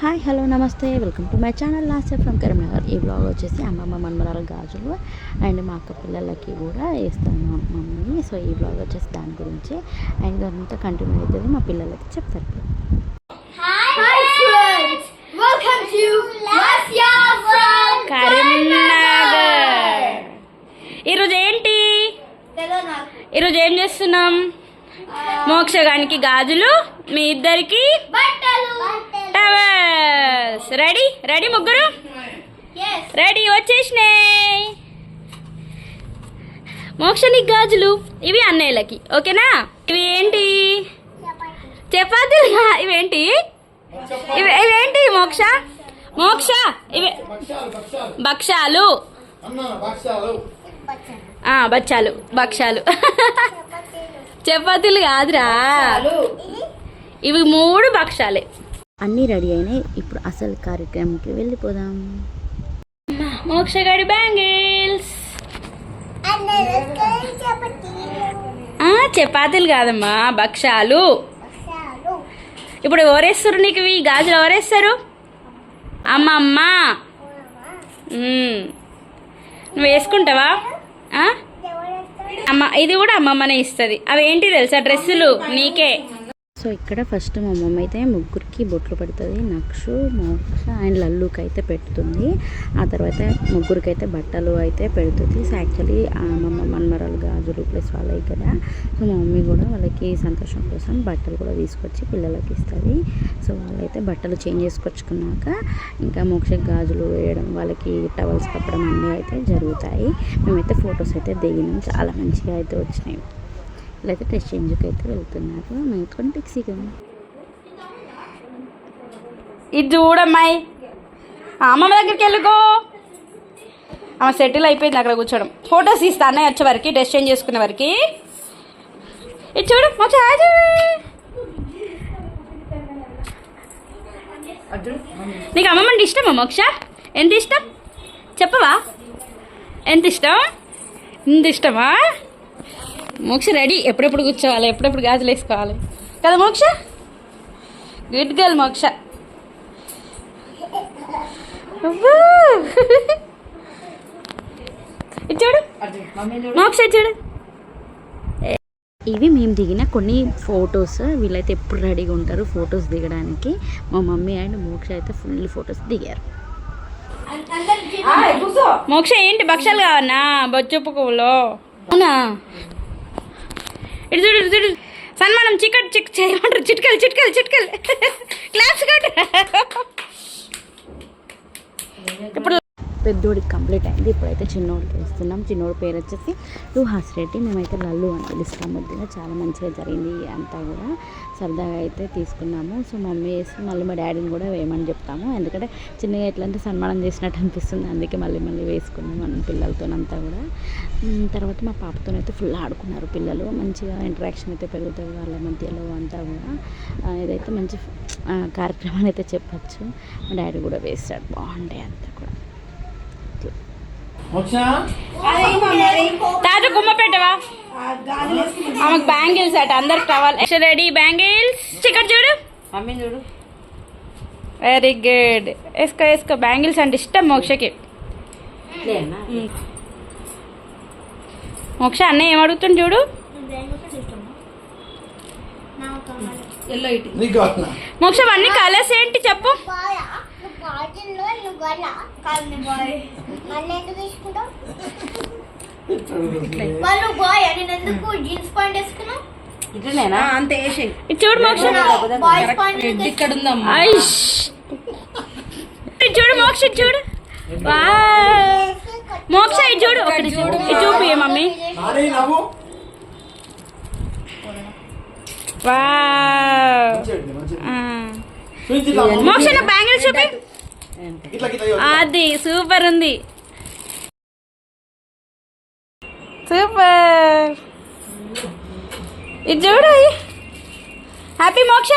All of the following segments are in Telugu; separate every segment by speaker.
Speaker 1: హాయ్ హలో నమస్తే. Welcome to my channel last from Karimnagar ఈ బ్లాగ్ వచ్చేసి అమ్మమ్మ మన్మరాల గాజులు అండ్ మా అక్క పిల్లలకి కూడా వేస్తాను మమ్మీ సో ఈ బ్లాగ్ వచ్చేసి దాని గురించి అండ్ ఇదంతా కంటిన్యూ అవుతుంది మా పిల్లలకి చెప్తారు.
Speaker 2: Hi friends! Welcome to Lasya from
Speaker 1: Karimnagar. ఈరోజు ఏంటి. ఈరోజు ఏం చేస్తున్నాం? మోక్షగానికి గాజులు మీ ఇద్దరికి
Speaker 2: బట్టలు.
Speaker 1: టవర్స్. రెడీ? రెడీ ముగ్గురు?
Speaker 2: Yes.
Speaker 1: రెడీ వచ్చేసినాయి. మోక్షనికి గాజులు ఇవి అన్నయ్యలకి. ఓకేనా? ఇవి ఏంటి? చపాతీలు? ఇవేంటి? ఇవి ఇవేంటి మోక్ష? మోక్ష ఇవి భక్షాలు ఆ, బచ్చాలు భక్షాలు. చపాతీలు కాదురా. ఇవి మూడు భక్షాలే. అన్నీ రెడీ అయినాయి. ఇప్పుడు అసలు కార్యక్రమంకి వెళ్ళిపోదాం. మోక్షగాడి బ్యాంగిల్స్. ఆ, చపాతీలు కాదమ్మా భక్షాలు. ఇప్పుడు ఎవరేస్తారు నీకు ఇవి? గాజులు ఎవరేస్తారు? అమ్మమ్మ. మ్మ్. నువ్వు వేసుకుంటావా? ఆ? అమ్మ ఇది కూడా అమ్మమ్మనే ఇస్తుంది. అవి ఏంటి తెలుసా? డ్రెస్సులు నీకే. సో ఇక్కడ ఫస్ట్ మా మమ్మీ అయితే ముగ్గురికి బొట్లు పెడుతుంది. నక్షు మోక్ష అండ్ లల్లుకి అయితే పెడుతుంది. ఆ తర్వాత ముగ్గురికి అయితే బట్టలు అయితే పెడుతుంది. సో యాక్చువల్లీ మా మన్మరాలు గాజులు ప్లస్ వాళ్ళవి కదా. సో మా మమ్మీ కూడా వాళ్ళకి సంతోషం కోసం బట్టలు కూడా తీసుకొచ్చి పిల్లలకి ఇస్తుంది. సో అయితే బట్టలు చేంజ్ చేసుకొచ్చుకున్నాక ఇంకా మోక్ష గాజులు వేయడం వాళ్ళకి టవల్స్ కప్పడం అన్నీ అయితే జరుగుతాయి. మేమైతే ఫొటోస్ అయితే దిగినాం. చాలా మంచిగా అయితే వచ్చినాయి. వీళ్ళైతే డ్రెస్ చేంజ్కి అయితే వెళ్తున్నారు. మేము కొంటిక్సిగా ఇది చూడమ్మాయి. అమ్మమ్మ దగ్గరికి వెళ్ళుకో. ఆమె సెటిల్ అయిపోయింది అక్కడ కూర్చోవడం ఫొటోస్ ఇస్తా అన్నయ్య వచ్చే వరకు డ్రెస్ చేంజ్ చేసుకునే వరకు. ఇది చూడు మా చాయ్ నీకు అమ్మమ్మ అంటే ఇష్టమా మోక్ష? ఎంత ఇష్టం? చెప్పవా? ఎంత ఇష్టం? ఎంత ఇష్టమా? మోక్ష రెడీ. ఎప్పుడెప్పుడు కూర్చోవాలి? ఎప్పుడెప్పుడు గాజులు వేసుకోవాలి? కదా మోక్ష? గుడ్ గర్ల్ మోక్ష. అబ్బో. ఇది చూడు. మోక్ష ఇది చూడు. ఇవి మేము దిగిన కొన్ని ఫొటోస్. వీళ్ళైతే ఎప్పుడు రెడీగా ఉంటారు ఫొటోస్ దిగడానికి. మా మమ్మీ అండ్ మోక్ష అయితే ఫుల్ ఫొటోస్ దిగారు. మోక్ష ఏంటి భక్షాలు కావన్నా బొచ్చుపు పువ్వులో. అవునా? ఇటు చూడు ఇటు చూడు. సన్మానం చికెట్ చిక్ చేయమంటారు చిట్కలు చిట్కలు చిట్కలు. క్లాప్స్ కట్ ఇప్పుడు పెద్దోడికి కంప్లీట్ అయింది. ఇప్పుడైతే చిన్నోడికి ఇస్తున్నాం చిన్నోడి పేరు వచ్చేసి రుహాస్ రెడ్డి. మేమైతే లల్లు అని పిలుస్తాం మధ్యలో చాలా మంచిగా జరిగింది అంతా కూడా. సరదాగా అయితే తీసుకున్నాము. సో మమ్మీ వేసి మళ్ళీ మా డాడీని కూడా వేయమని చెప్తాము. ఎందుకంటే చిన్నగా ఎట్లా అంటే సన్మానం చేసినట్టు అనిపిస్తుంది. అందుకే మళ్ళీ మళ్ళీ వేసుకున్నాం మన పిల్లలతోనంతా కూడా. తర్వాత మా పాపతోనైతే ఫుల్ ఆడుకున్నారు పిల్లలు. మంచిగా ఇంటరాక్షన్ అయితే పెరుగుతుంది వాళ్ళ మధ్యలో అంతా కూడా. ఇదైతే మంచి కార్యక్రమాన్ని కార్యక్రమం అయితే చెప్పచ్చు. మా డాడీ కూడా వేస్తాడు బాగుండే అంతా కూడా. తాజా గుమ్మ పెట్టవా? ఆమెకు బ్యాంగిల్స్ అట అందరికి కావాలి రెడీ బ్యాంగిల్స్? ఇక్కడ చూడు.
Speaker 3: మమ్మీ చూడు.
Speaker 1: వెరీ గుడ్ వేసుకో వేసుకో బ్యాంగిల్స్ అంటే ఇష్టం మోక్షకి. మోక్ష అన్నయ్య ఏం అడుగుతుంది చూడు? మోక్ష అన్ని కలర్స్ ఏంటి చెప్పు?
Speaker 2: వాళ్ళు బాయ్ అని ఎందుకు జీన్స్ ప్యాంట్ వేసుకున్నావు?
Speaker 3: ఇట్లనేనా? అంతే వేసి
Speaker 1: ఇది చూడు మోక్ష.
Speaker 3: ఇక్కడ ఉందమ్మా.
Speaker 1: చూడు మోక్ష చూడు. వావ్. మోక్ష ఇది చూడు. ఒకటి చూడు. ఇది చూపి మమ్మీ. మోక్ష నా బ్యాంగిల్స్ చూపి. అది సూపర్ ఉంది. సూపర్. ఇది చూడు హ్యాపీ మోక్ష?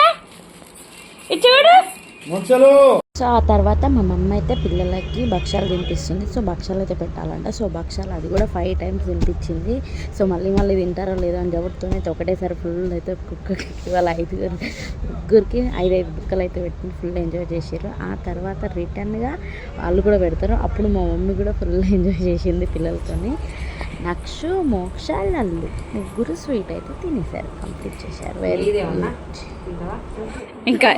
Speaker 1: ఇది చూడు.
Speaker 4: మోక్షలు.
Speaker 1: సో ఆ తర్వాత మా మమ్మ అయితే పిల్లలకి భక్ష్యాలు తినిపిస్తుంది. సో భక్ష్యాలు అయితే పెట్టాలంట. సో భక్ష్యాలు అది కూడా ఫైవ్ టైమ్స్ తినిపించింది. సో మళ్ళీ మళ్ళీ తింటారో లేదో అని చెబుతూ అయితే ఒకటేసారి ఫుల్ అయితే కుక్కకి వాళ్ళ ఐదుగురు ముగ్గురికి ఐదు ఐదు బుక్కలు అయితే పెట్టి ఫుల్ ఎంజాయ్ చేసారు ఆ తర్వాత రిటర్న్గా వాళ్ళు కూడా పెడతారు. అప్పుడు మా మమ్మీ కూడా ఫుల్ ఎంజాయ్ చేసింది పిల్లలతోని. నక్షు మోక్ష లల్లు ముగ్గురు స్వీట్ అయితే తినేశారు. కంప్లీట్ చేశారు. వెరీ ఇంకా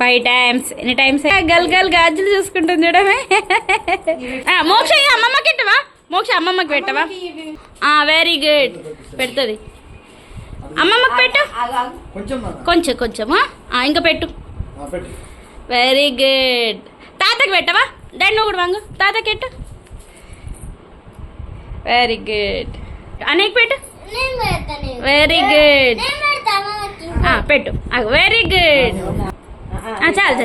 Speaker 1: ఫైవ్ టైమ్స్ ఎన్ని టైమ్స్ గల్ గల్ గాజులు చూసుకుంటుంది చూడమే. మోక్ష అమ్మమ్మకి పెట్టవా మోక్ష అమ్మమ్మకి పెట్టవా? వెరీ గుడ్ పెడుతుంది. అమ్మమ్మకి పెట్టు.
Speaker 4: కొంచెం.
Speaker 1: కొంచెం ఇంకా పెట్టు. వెరీ గుడ్ తాతకి పెట్టవా? డాడీ నువ్వు కూడా వాంగు. తాతకి పెట్టు. వెరీ గుడ్ అనేక పెట్టు. వెరీ గుడ్ పెట్టు. వెరీ గుడ్ చాలు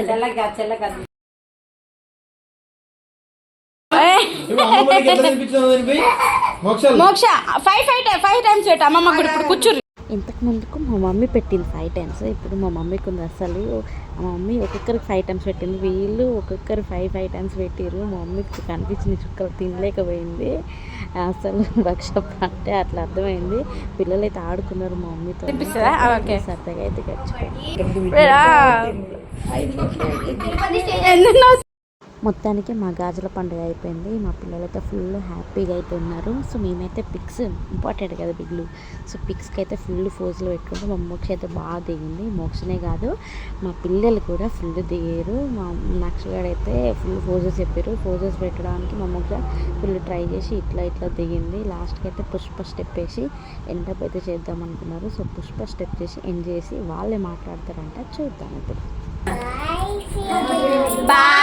Speaker 1: చాలు. మోక్ష ఫైవ్ ఫైవ్ ఫైవ్ టైమ్స్ పెట్టు. అమ్మమ్మ కూడా ఇప్పుడు కూర్చుర్రి ఇంతకు ముందుకు మా మమ్మీ పెట్టింది ఫైవ్ టైమ్స్ ఇప్పుడు మా మమ్మీకి ఉంది అసలు. మా మమ్మీ ఒక్కొక్కరికి ఫైవ్ టైమ్స్ పెట్టింది. వీళ్ళు ఒక్కొక్కరు ఫైవ్ ఫైవ్ టైమ్స్ పెట్టిర్రు. మా మమ్మీకి కనిపించిన చుక్కలు తినలేకపోయింది. అసలు భక్షప్ అంటే అట్లా అర్థమైంది. పిల్లలు అయితే ఆడుకున్నారు మా మమ్మీతో. సరదాగా అయితే గడిచిపోయింది. మొత్తానికి మా గాజుల పండుగ అయిపోయింది. మా పిల్లలైతే ఫుల్ హ్యాపీగా అయితే ఉన్నారు సో మేమైతే పిక్స్ ఇంపార్టెంట్ కదా బిగ్లు సో పిక్స్కి అయితే ఫుల్ ఫోజులు పెట్టుకుంటే మా మోక్ష అయితే బాగా దిగింది. మోక్షనే కాదు మా పిల్లలు కూడా ఫుల్ దిగారు. మా నక్షగాడు అయితే ఫుల్ ఫోజెస్ చెప్పారు. ఫోజెస్ పెట్టడానికి మా మోక్ష ఫుల్ ట్రై చేసి ఇట్లా ఇట్లా దిగింది. లాస్ట్కి అయితే పుష్ప స్టెప్ వేసి ఎండప్ అయితే చేద్దాం అనుకున్నారు. సో పుష్ప స్టెప్ చేసి ఎండ్ చేసి వాళ్ళే మాట్లాడతారంట. చూద్దాం ఇప్పుడు. బాయ్